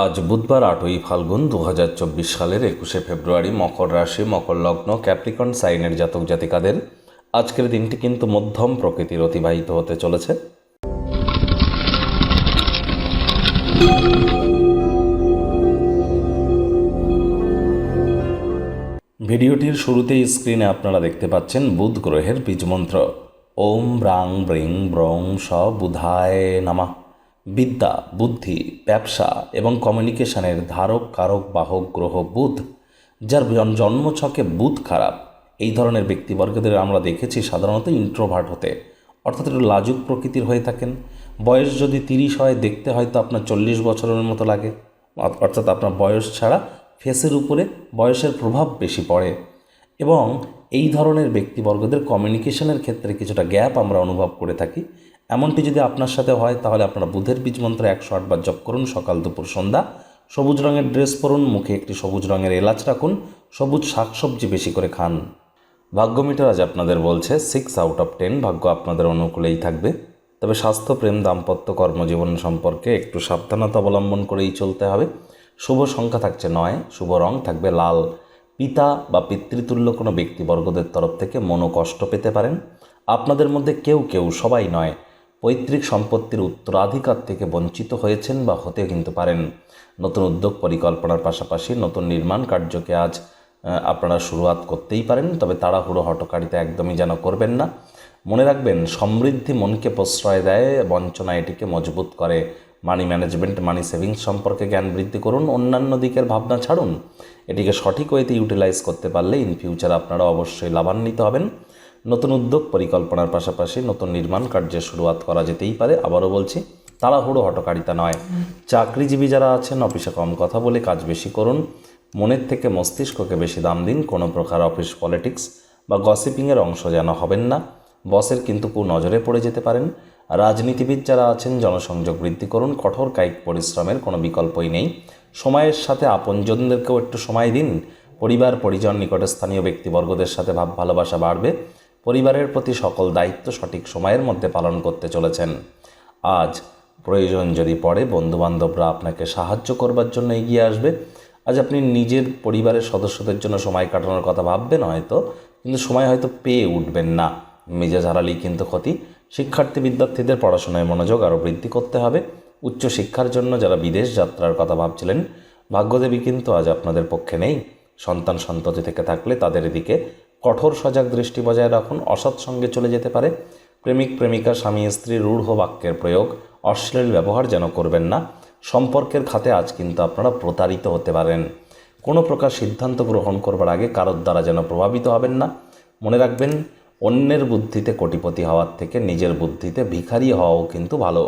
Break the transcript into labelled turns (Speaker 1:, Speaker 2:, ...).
Speaker 1: আজ বুধবার আটই ফাল্গুন দু হাজার চব্বিশ সালের একুশে ফেব্রুয়ারি মকর রাশি, মকর লগ্ন, ক্যাপ্রিকন, সাইনের জাতক জাতিকাদের আজকের দিনটি কিন্তু মধ্যম প্রকৃতির অতিবাহিত হতে চলেছে। ভিডিওটির শুরুতেই স্ক্রিনে আপনারা দেখতে পাচ্ছেন বুধ গ্রহের বীজমন্ত্র। ওম ব্রাং ব্রিং ব্রং স বুধায় নামা। বিদ্যা, বুদ্ধি, ব্যবসা এবং কমিউনিকেশনের ধারক, কারক, বাহক, গ্রহ, বুধ। যার জন- জন্মছকে বুধ খারাপ। এই ধরনের ব্যক্তিবর্গদের আমরা দেখেছি সাধারণত ইন্ট্রোভার্ট হতে। অর্থাৎ একটু লাজুক প্রকৃতির হয়ে থাকেন। বয়স যদি তিরিশ হয়, দেখতে হয়তো আপনার চল্লিশ বছরের মতো লাগে। অর্থাৎ আপনার বয়স ছাড়া ফেসের উপরে বয়সের প্রভাব বেশি পড়ে। এবং এই ধরনের ব্যক্তিবর্গদের কমিউনিকেশনের ক্ষেত্রে কিছুটা গ্যাপ আমরা অনুভব করে থাকি। এমনটি যদি আপনার সাথে হয়, তাহলে আপনারা বুধের বীজ মন্ত্র একশো আটবার জপ করুন সকাল, দুপুর, সন্ধ্যা। সবুজ রঙের ড্রেস পরুন, মুখে একটি সবুজ রঙের এলাচ রাখুন, সবুজ শাকসবজি বেশি করে খান। ভাগ্যমিটার আজ আপনাদের বলছে সিক্স আউট অফ টেন ভাগ্য আপনাদের অনুকূলেই থাকবে। তবে স্বাস্থ্য, প্রেম, দাম্পত্য, কর্মজীবন সম্পর্কে একটু সাবধানতা অবলম্বন করেই চলতে হবে। শুভ সংখ্যা থাকছে নয়, শুভ রং থাকবে লাল। পিতা বা পিতৃতুল্য কোনো ব্যক্তিবর্গদের তরফ থেকে মনো কষ্ট পেতে পারেন। আপনাদের মধ্যে কেউ কেউ সবাই নয় পৈতৃক সম্পত্তির উত্তরাধিকার থেকে বঞ্চিত হয়েছেন বা হতে কিন্তু পারেন। নতুন উদ্যোগ পরিকল্পনার পাশাপাশি নতুন নির্মাণ কার্যকে আজ আপনারা শুরুয়াত করতেই পারেন, তবে তাড়াহুড়ো হটকারিতা একদমই যেন করবেন না। মনে রাখবেন, সমৃদ্ধি মনকে প্রশ্রয় দেয়, বঞ্চনা এটিকে মজবুত করে। মানি ম্যানেজমেন্ট, মানি সেভিংস সম্পর্কে জ্ঞান বৃদ্ধি করুন, অন্যান্য দিকের ভাবনা ছাড়ুন। এটিকে সঠিক ওয়েতে ইউটিলাইজ করতে পারলে ইন ফিউচার আপনারা অবশ্যই লাভান্বিত হবেন। নতুন উদ্যোগ পরিকল্পনার পাশাপাশি নতুন নির্মাণ কার্যের শুরুয়াত করা যেতেই পারে, আবারও বলছি, তাড়াহুড়ো হটকারিতা নয়। চাকরিজীবী যারা আছেন, অফিসে কম কথা বলে কাজ বেশি করুন। মনের থেকে মস্তিষ্ককে বেশি দাম দিন, কোনো প্রকার অফিস পলিটিক্স বা গসিপিংয়ের অংশ যেন হবেন না। বসের কিন্তু কু নজরে পড়ে যেতে পারেন। রাজনীতিবিদ যারা আছেন, জনসংযোগ বৃদ্ধি করুন, কঠোর কায়িক পরিশ্রমের কোনো বিকল্পই নেই। সময়ের সাথে আপনজনদেরকেও একটু সময় দিন। পরিবার পরিজন নিকটে স্থানীয় ব্যক্তিবর্গদের সাথে ভাব ভালোবাসা বাড়বে। পরিবারের প্রতি সকল দায়িত্ব সঠিক সময়ের মধ্যে পালন করতে চলেছেন। আজ প্রয়োজন যদি পড়ে, বন্ধুবান্ধবরা আপনাকে সাহায্য করবার জন্য এগিয়ে আসবে। আজ আপনি নিজের পরিবারের সদস্যদের জন্য সময় কাটানোর কথা ভাববেন হয়তো, কিন্তু সময় হয়তো পেয়ে উঠবেন না। মেজাজ হারালেই কিন্তু ক্ষতি। শিক্ষার্থী বিদ্যার্থীদের পড়াশোনায় মনোযোগ আরও বৃদ্ধি করতে হবে। উচ্চ শিক্ষার জন্য যারা বিদেশ যাত্রার কথা ভাবছিলেন, ভাগ্যদেবী কিন্তু আজ আপনাদের পক্ষে নেই। সন্তান সন্ততি থেকে থাকলে তাদের এদিকে কঠোর সজাগ দৃষ্টি বজায় রাখুন, অসৎ সঙ্গে চলে যেতে পারে। প্রেমিক, প্রেমিকা, স্বামী, স্ত্রী, রূঢ় বাক্যের প্রয়োগ, অশ্লীল ব্যবহার যেন করবেন না। সম্পর্কের খাতে আজ কিন্তু আপনারা প্রতারিত হতে পারেন। কোনো প্রকার সিদ্ধান্ত গ্রহণ করবার আগে কারোর দ্বারা যেন প্রভাবিত হবেন না। মনে রাখবেন, অন্যের বুদ্ধিতে কোটিপতি হওয়ার থেকে নিজের বুদ্ধিতে ভিখারি হওয়াও কিন্তু ভালো।